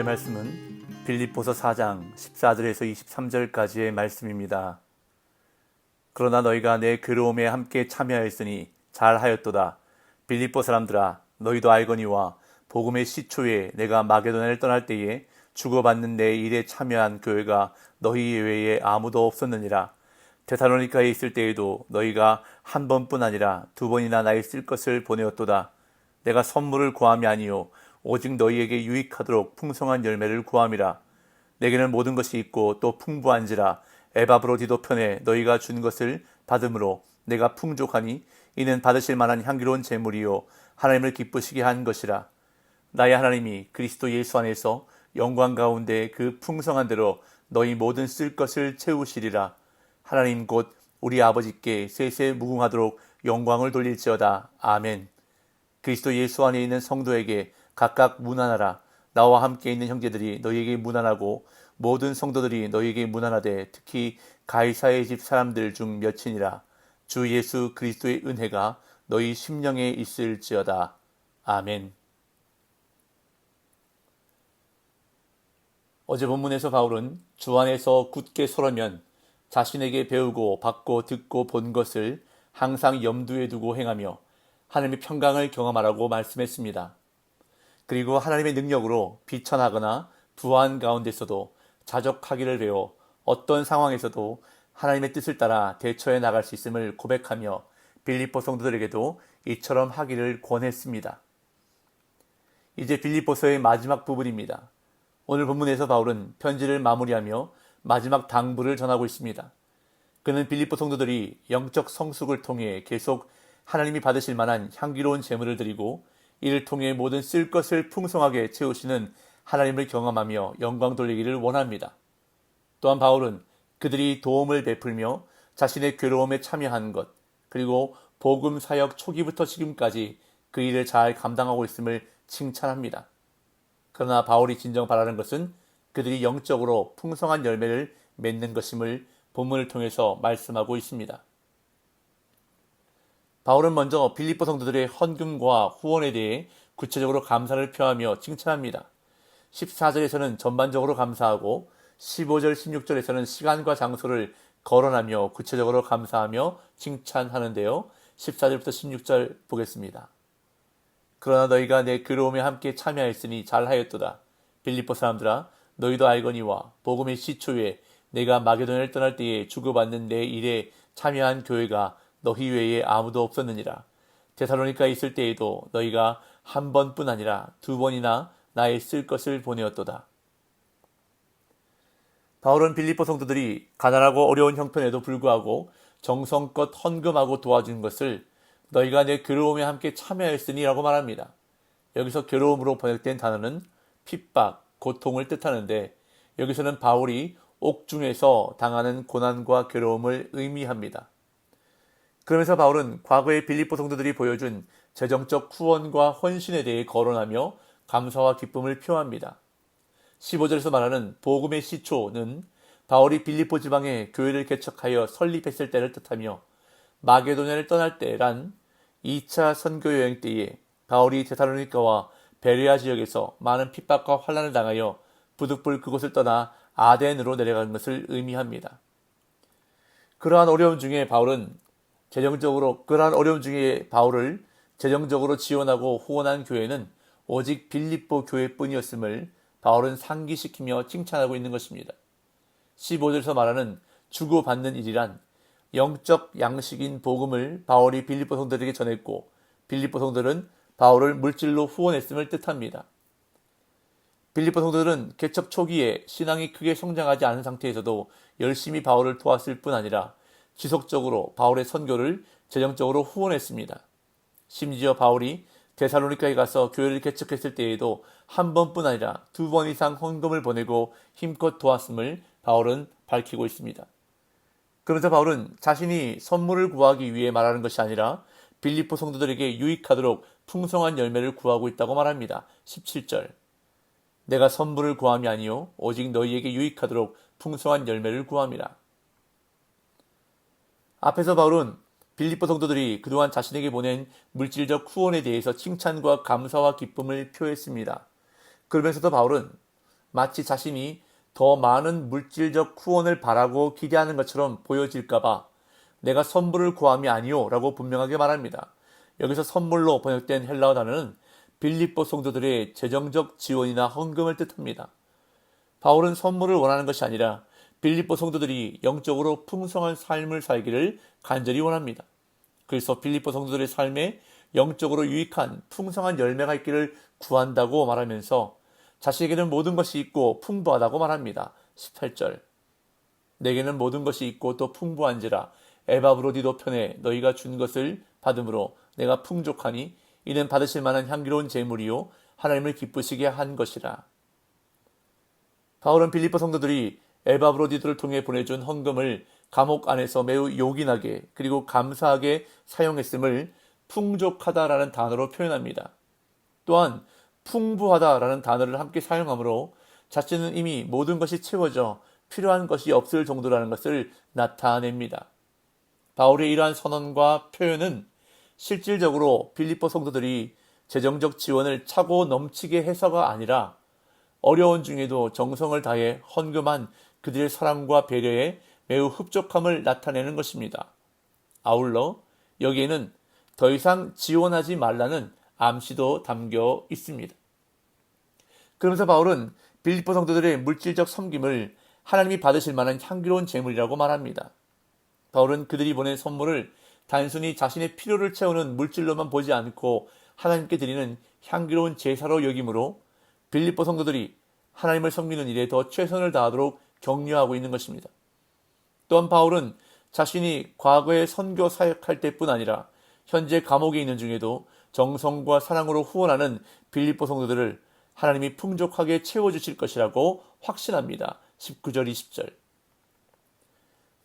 오늘의 말씀은 빌립보서 4장 14절에서 23절까지의 말씀입니다. 그러나 너희가 내 괴로움에 함께 참여하였으니 잘하였도다. 빌립보 사람들아 너희도 알거니와 복음의 시초에 내가 마게도나를 떠날 때에 주고받는 내 일에 참여한 교회가 너희 외에 아무도 없었느니라. 데살로니카에 있을 때에도 너희가 한 번뿐 아니라 두 번이나 나의 쓸 것을 보내었도다. 내가 선물을 구함이 아니요 오직 너희에게 유익하도록 풍성한 열매를 구함이라. 내게는 모든 것이 있고 또 풍부한지라 에바브로디도 편에 너희가 준 것을 받음으로 내가 풍족하니 이는 받으실 만한 향기로운 제물이요 하나님을 기쁘시게 한 것이라. 나의 하나님이 그리스도 예수 안에서 영광 가운데 그 풍성한 대로 너희 모든 쓸 것을 채우시리라. 하나님 곧 우리 아버지께 세세 무궁하도록 영광을 돌릴지어다. 아멘. 그리스도 예수 안에 있는 성도에게 각각 문안하라. 나와 함께 있는 형제들이 너희에게 문안하고 모든 성도들이 너희에게 문안하되 특히 가이사의 집 사람들 중 몇이니라. 주 예수 그리스도의 은혜가 너희 심령에 있을지어다. 아멘. 어제 본문에서 바울은 주 안에서 굳게 서려면 자신에게 배우고 받고 듣고 본 것을 항상 염두에 두고 행하며 하나님의 평강을 경험하라고 말씀했습니다. 그리고 하나님의 능력으로 비천하거나 부한 가운데서도 자족하기를 배워 어떤 상황에서도 하나님의 뜻을 따라 대처해 나갈 수 있음을 고백하며 빌립보 성도들에게도 이처럼 하기를 권했습니다. 이제 빌립보서의 마지막 부분입니다. 오늘 본문에서 바울은 편지를 마무리하며 마지막 당부를 전하고 있습니다. 그는 빌립보 성도들이 영적 성숙을 통해 계속 하나님이 받으실 만한 향기로운 재물을 드리고 이를 통해 모든 쓸 것을 풍성하게 채우시는 하나님을 경험하며 영광 돌리기를 원합니다. 또한 바울은 그들이 도움을 베풀며 자신의 괴로움에 참여한 것, 그리고 복음 사역 초기부터 지금까지 그 일을 잘 감당하고 있음을 칭찬합니다. 그러나 바울이 진정 바라는 것은 그들이 영적으로 풍성한 열매를 맺는 것임을 본문을 통해서 말씀하고 있습니다. 바울은 먼저 빌립보 성도들의 헌금과 후원에 대해 구체적으로 감사를 표하며 칭찬합니다. 14절에서는 전반적으로 감사하고 15절, 16절에서는 시간과 장소를 거론하며 구체적으로 감사하며 칭찬하는데요. 14절부터 16절 보겠습니다. 그러나 너희가 내 괴로움에 함께 참여했으니 잘하였도다. 빌립보 사람들아 너희도 알거니와 복음의 시초에 내가 마게도냐를 떠날 때에 주고받는 내 일에 참여한 교회가 너희 외에 아무도 없었느니라. 데살로니카에 있을 때에도 너희가 한 번뿐 아니라 두 번이나 나의 쓸 것을 보내었도다. 바울은 빌립보 성도들이 가난하고 어려운 형편에도 불구하고 정성껏 헌금하고 도와준 것을 너희가 내 괴로움에 함께 참여했으니라고 말합니다. 여기서 괴로움으로 번역된 단어는 핍박, 고통을 뜻하는데 여기서는 바울이 옥중에서 당하는 고난과 괴로움을 의미합니다. 그러면서 바울은 과거의 빌립보 성도들이 보여준 재정적 후원과 헌신에 대해 거론하며 감사와 기쁨을 표합니다. 15절에서 말하는 복음의 시초는 바울이 빌립보 지방에 교회를 개척하여 설립했을 때를 뜻하며 마게도냐를 떠날 때란 2차 선교 여행 때에 바울이 데살로니카와 베레아 지역에서 많은 핍박과 환란을 당하여 부득불 그곳을 떠나 아덴으로 내려간 것을 의미합니다. 그러한 어려움 중에 바울은 재정적으로 그러한 어려움 중에 바울을 재정적으로 지원하고 후원한 교회는 오직 빌립보 교회뿐이었음을 바울은 상기시키며 칭찬하고 있는 것입니다. 15절에서 말하는 주고받는 일이란 영적 양식인 복음을 바울이 빌립보 성도들에게 전했고 빌립보 성도들은 바울을 물질로 후원했음을 뜻합니다. 빌립보 성도들은 개척 초기에 신앙이 크게 성장하지 않은 상태에서도 열심히 바울을 도왔을 뿐 아니라 지속적으로 바울의 선교를 재정적으로 후원했습니다. 심지어 바울이 데살로니카에 가서 교회를 개척했을 때에도 한 번뿐 아니라 두 번 이상 헌금을 보내고 힘껏 도왔음을 바울은 밝히고 있습니다. 그러면서 바울은 자신이 선물을 구하기 위해 말하는 것이 아니라 빌립보 성도들에게 유익하도록 풍성한 열매를 구하고 있다고 말합니다. 17절. 내가 선물을 구함이 아니요 오직 너희에게 유익하도록 풍성한 열매를 구함이라. 앞에서 바울은 빌립보 성도들이 그동안 자신에게 보낸 물질적 후원에 대해서 칭찬과 감사와 기쁨을 표했습니다. 그러면서도 바울은 마치 자신이 더 많은 물질적 후원을 바라고 기대하는 것처럼 보여질까봐 내가 선물을 구함이 아니오 라고 분명하게 말합니다. 여기서 선물로 번역된 헬라어 단어는 빌립보 성도들의 재정적 지원이나 헌금을 뜻합니다. 바울은 선물을 원하는 것이 아니라 빌립보 성도들이 영적으로 풍성한 삶을 살기를 간절히 원합니다. 그래서 빌립보 성도들의 삶에 영적으로 유익한 풍성한 열매가 있기를 구한다고 말하면서 자신에게는 모든 것이 있고 풍부하다고 말합니다. 18절. 내게는 모든 것이 있고 또 풍부한지라 에바브로디도 편에 너희가 준 것을 받음으로 내가 풍족하니 이는 받으실 만한 향기로운 제물이요 하나님을 기쁘시게 한 것이라. 바울은 빌리포 성도들이 에바브로디도를 통해 보내준 헌금을 감옥 안에서 매우 요긴하게 그리고 감사하게 사용했음을 풍족하다라는 단어로 표현합니다. 또한 풍부하다라는 단어를 함께 사용하므로 자신은 이미 모든 것이 채워져 필요한 것이 없을 정도라는 것을 나타냅니다. 바울의 이러한 선언과 표현은 실질적으로 빌리포 성도들이 재정적 지원을 차고 넘치게 해서가 아니라 어려운 중에도 정성을 다해 헌금한 그들의 사랑과 배려에 매우 흡족함을 나타내는 것입니다. 아울러 여기에는 더 이상 지원하지 말라는 암시도 담겨 있습니다. 그러면서 바울은 빌리포 성도들의 물질적 섬김을 하나님이 받으실 만한 향기로운 재물이라고 말합니다. 바울은 그들이 보낸 선물을 단순히 자신의 필요를 채우는 물질로만 보지 않고 하나님께 드리는 향기로운 제사로 여기므로 빌립보 성도들이 하나님을 섬기는 일에 더 최선을 다하도록 격려하고 있는 것입니다. 또한 바울은 자신이 과거에 선교 사역할 때뿐 아니라 현재 감옥에 있는 중에도 정성과 사랑으로 후원하는 빌립보 성도들을 하나님이 풍족하게 채워주실 것이라고 확신합니다. 19절 20절.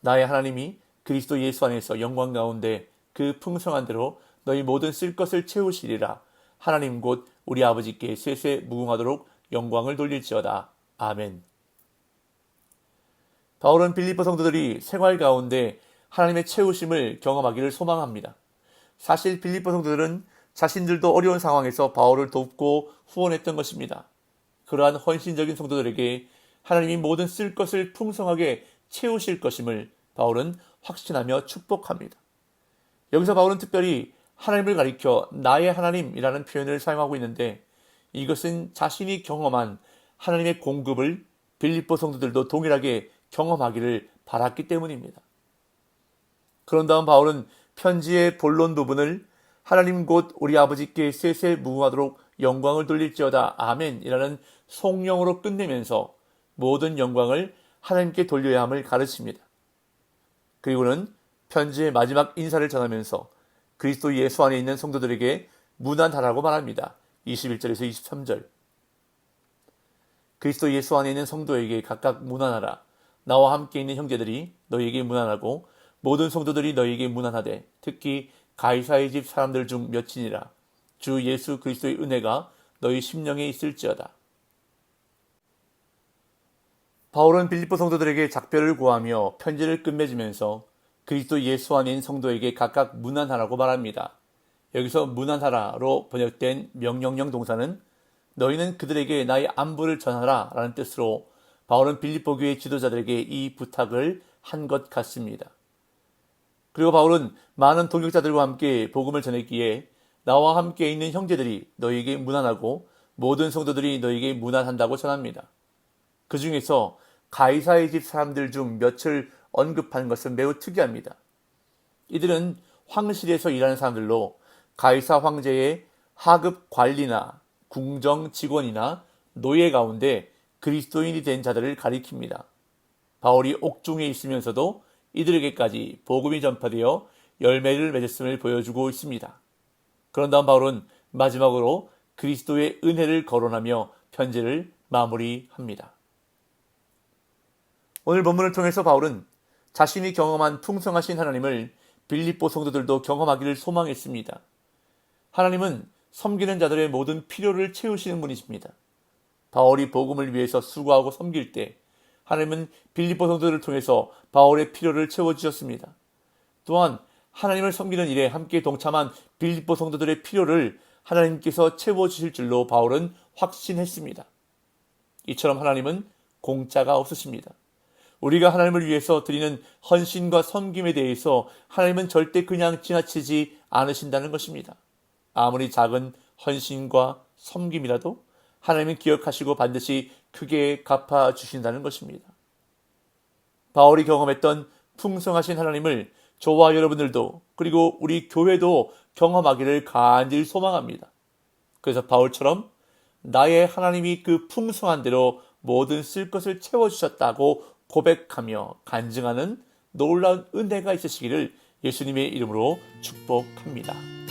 나의 하나님이 그리스도 예수 안에서 영광 가운데 그 풍성한 대로 너희 모든 쓸 것을 채우시리라. 하나님 곧 우리 아버지께 쇠쇠 무궁하도록 영광을 돌릴지어다. 아멘. 바울은 빌리포 성도들이 생활 가운데 하나님의 채우심을 경험하기를 소망합니다. 사실 빌리포 성도들은 자신들도 어려운 상황에서 바울을 돕고 후원했던 것입니다. 그러한 헌신적인 성도들에게 하나님이 모든 쓸 것을 풍성하게 채우실 것임을 바울은 확신하며 축복합니다. 여기서 바울은 특별히 하나님을 가리켜 나의 하나님이라는 표현을 사용하고 있는데 이것은 자신이 경험한 하나님의 공급을 빌립보 성도들도 동일하게 경험하기를 바랐기 때문입니다. 그런 다음 바울은 편지의 본론 부분을 하나님 곧 우리 아버지께 쇠쇠 무궁하도록 영광을 돌릴지어다 아멘이라는 송영으로 끝내면서 모든 영광을 하나님께 돌려야 함을 가르칩니다. 그리고는 편지의 마지막 인사를 전하면서 그리스도 예수 안에 있는 성도들에게 무난하라고 말합니다. 21절에서 23절. 그리스도 예수 안에 있는 성도에게 각각 무난하라. 나와 함께 있는 형제들이 너희에게 무난하고 모든 성도들이 너희에게 무난하되 특히 가이사의 집 사람들 중 몇이니라. 주 예수 그리스도의 은혜가 너희 심령에 있을지어다. 바울은 빌립보 성도들에게 작별을 구하며 편지를 끝맺으면서 그리스도 예수 안인 성도에게 각각 무난하라고 말합니다. 여기서 무난하라로 번역된 명령형 동사는 너희는 그들에게 나의 안부를 전하라 라는 뜻으로 바울은 빌립보 교회 지도자들에게 이 부탁을 한 것 같습니다. 그리고 바울은 많은 동역자들과 함께 복음을 전했기에 나와 함께 있는 형제들이 너희에게 무난하고 모든 성도들이 너희에게 무난한다고 전합니다. 그 중에서 가이사의 집 사람들 중 몇을 언급하는 것은 매우 특이합니다. 이들은 황실에서 일하는 사람들로 가이사 황제의 하급 관리나 궁정 직원이나 노예 가운데 그리스도인이 된 자들을 가리킵니다. 바울이 옥중에 있으면서도 이들에게까지 복음이 전파되어 열매를 맺었음을 보여주고 있습니다. 그런 다음 바울은 마지막으로 그리스도의 은혜를 거론하며 편지를 마무리합니다. 오늘 본문을 통해서 바울은 자신이 경험한 풍성하신 하나님을 빌립보 성도들도 경험하기를 소망했습니다. 하나님은 섬기는 자들의 모든 필요를 채우시는 분이십니다. 바울이 복음을 위해서 수고하고 섬길 때 하나님은 빌립보 성도들을 통해서 바울의 필요를 채워주셨습니다. 또한 하나님을 섬기는 일에 함께 동참한 빌립보 성도들의 필요를 하나님께서 채워주실 줄로 바울은 확신했습니다. 이처럼 하나님은 공짜가 없으십니다. 우리가 하나님을 위해서 드리는 헌신과 섬김에 대해서 하나님은 절대 그냥 지나치지 않으신다는 것입니다. 아무리 작은 헌신과 섬김이라도 하나님은 기억하시고 반드시 크게 갚아 주신다는 것입니다. 바울이 경험했던 풍성하신 하나님을 저와 여러분들도 그리고 우리 교회도 경험하기를 간절히 소망합니다. 그래서 바울처럼 나의 하나님이 그 풍성한 대로 모든 쓸 것을 채워주셨다고 고백하며 간증하는 놀라운 은혜가 있으시기를 예수님의 이름으로 축복합니다.